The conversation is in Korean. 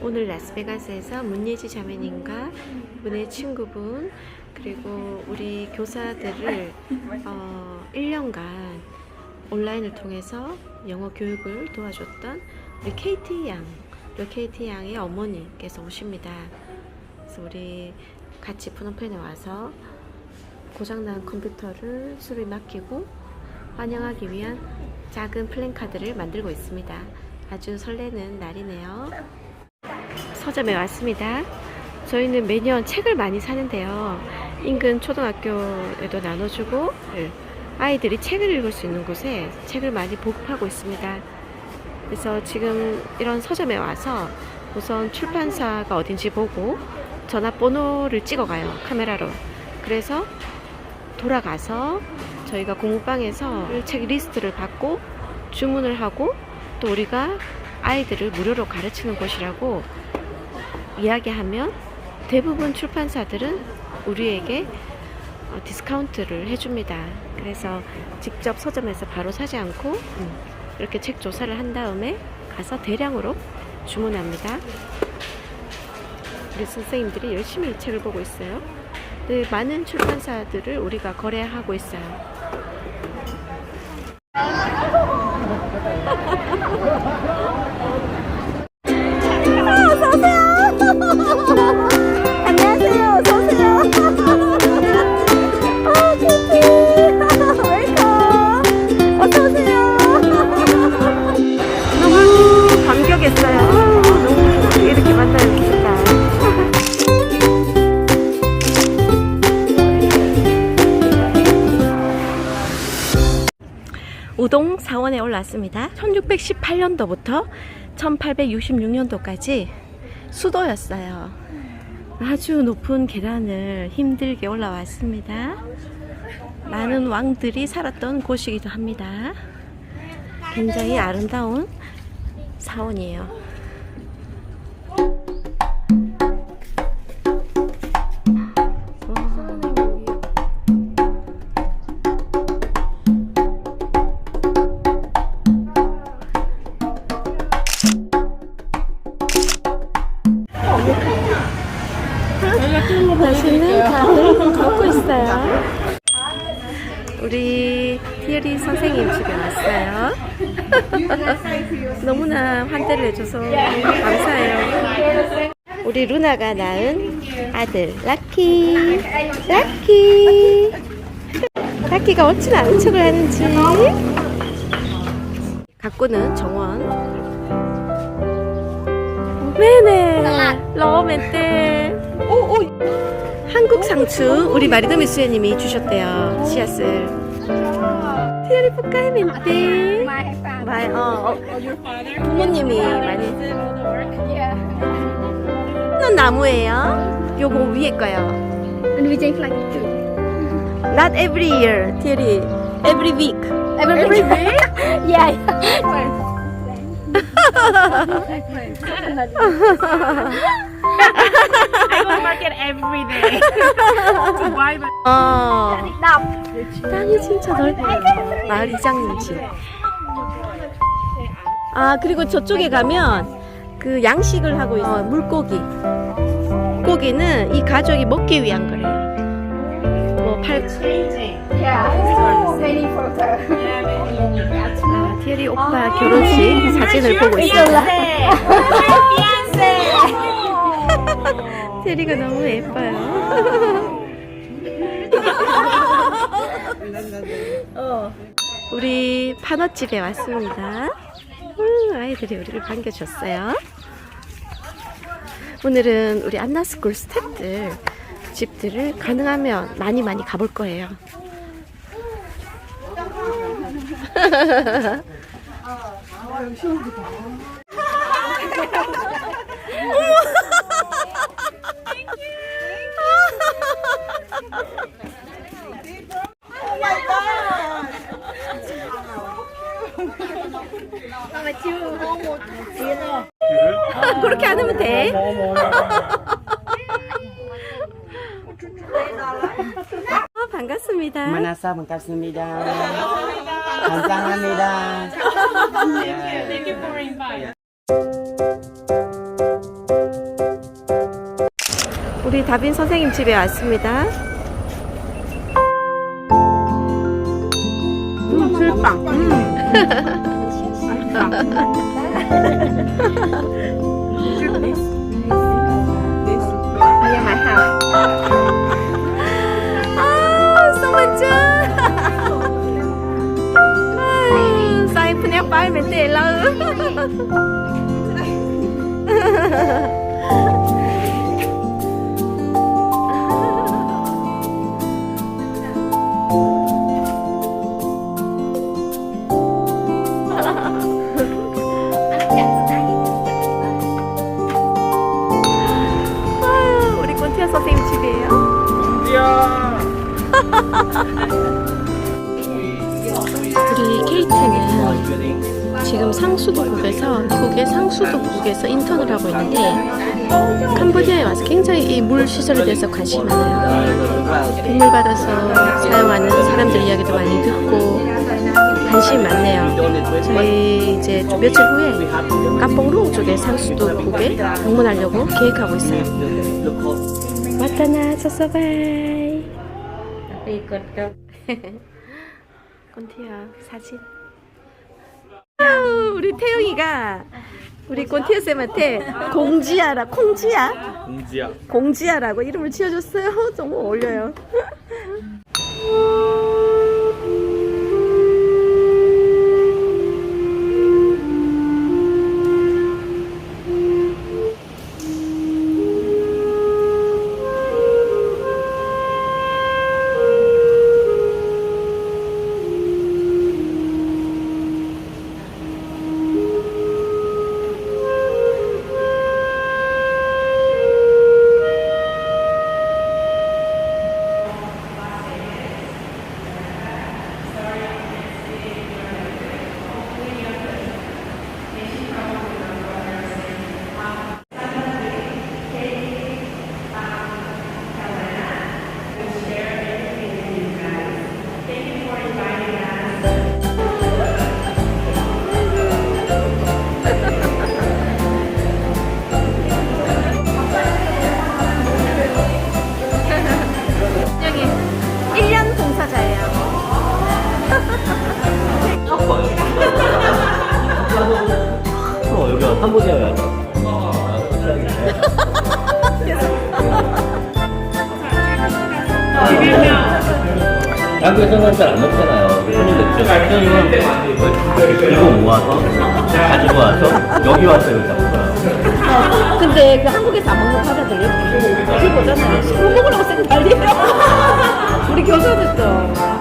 오늘 라스베가스에서 문예지 자매님과 분의 친구분 그리고 우리 교사들을 어, 1년간 온라인을 통해서 영어 교육을 도와줬던 우리 KT 양, 우리 KT 양의 어머니께서 오십니다. 그래서 우리 같이 푸놈펜에 와서 고장난 컴퓨터를 수리 맡기고 환영하기 위한 작은 플랜카드를 만들고 있습니다. 아주 설레는 날이네요. 서점에 왔습니다. 저희는 매년 책을 많이 사는데요. 인근 초등학교에도 나눠주고 네, 아이들이 책을 읽을 수 있는 곳에 책을 많이 보급하고 있습니다. 그래서 지금 이런 서점에 와서 우선 출판사가 어딘지 보고 전화번호를 찍어가요. 카메라로. 그래서 돌아가서 저희가 공부방에서 책 리스트를 받고 주문을 하고 또 우리가 아이들을 무료로 가르치는 곳이라고 이야기하면 대부분 출판사들은 우리에게 어, 디스카운트를 해줍니다. 그래서 직접 서점에서 바로 사지 않고 음, 이렇게 책 조사를 한 다음에 가서 대량으로 주문합니다. 우리 선생님들이 열심히 이 책을 보고 있어요. 네, 많은 출판사들을 우리가 거래하고 있어요. 우동 사원에 올랐습니다. 1618년도부터 1866년도까지 수도였어요. 아주 높은 계단을 힘들게 올라왔습니다. 많은 왕들이 살았던 곳이기도 합니다. 굉장히 아름다운 사원이에요. 맛있는 밥을 먹고 있어요. 우리 티어리 선생님 집에 왔어요. 너무나 환대를 해줘서 감사해요. 우리 루나가 낳은 아들 라키, 라키. 라키가 어찌나 아는 척을 하는지. 가꾸는 정원. 네네. 러멘때. 한국 상추 우리 마리더미 수연님이 주셨대요. 씨앗을. 티어리 포카이 멘때. 마이 어, 어 부모님이 많이 는 나무예요. 요거 위에 거요. And we drink like too. Not every year, 티어리. Every week. Every, Every day? yeah. I go market every day to buy my 어. 땅이 진짜 넓어요. 마을 이장님 집. 아, 그리고 저쪽에 가면 그 양식을 하고 있어 요. 물고기. 고기는 이 가족이 먹기 위한 거래요. 뭐 팔, Yeah. Many photo. 아, 티에리 오빠 결혼식 사진을 보고 있어요. 테리가 너무 예뻐요. 어. 우리 판어집에 왔습니다. 음, 아이들이 우리를 반겨줬어요. 오늘은 우리 안나스쿨 스태프들 집들을 가능하면 많이 많이 가볼 거예요. 그렇게 안 하면 돼. 아, 반갑습니다. 만나서 반갑습니다. 감사합니다. Thank you for inviting. 우리 다빈 선생님 집에 왔습니다. 음, 술빵. House. 아, Tệ lơ. 아, 우리 케이트는 지금 상수도국에서 미국의 상수도국에서 인턴을 하고 있는데 캄보디아에 와서 굉장히 이 물 시설에 대해서 관심이 많아요. 빗물 받아서 사용하는 사람들 이야기도 많이 듣고 관심이 많네요. 저희 이제 좀 며칠 후에 깜뽕루 쪽의 상수도국에 방문하려고 계획하고 있어요. 왔다나 서서바이. 꼰티야 사진. 우리 태영이가 우리 꼰티아 쌤한테 공지야라 콩지야 공지야. 공지야라고 이름을 지어줬어요. 정말 어울려요. 어, 여기가 캄보디아에 왔어. 한국에서는 잘안 먹잖아요. 손님 맥주. 이거 모아서 가지고 와서 여기 와서 여기 잡는 근데 그 한국에서 안 먹는 과자들 여기 보잖아요. 술 먹으라고 생각이에요.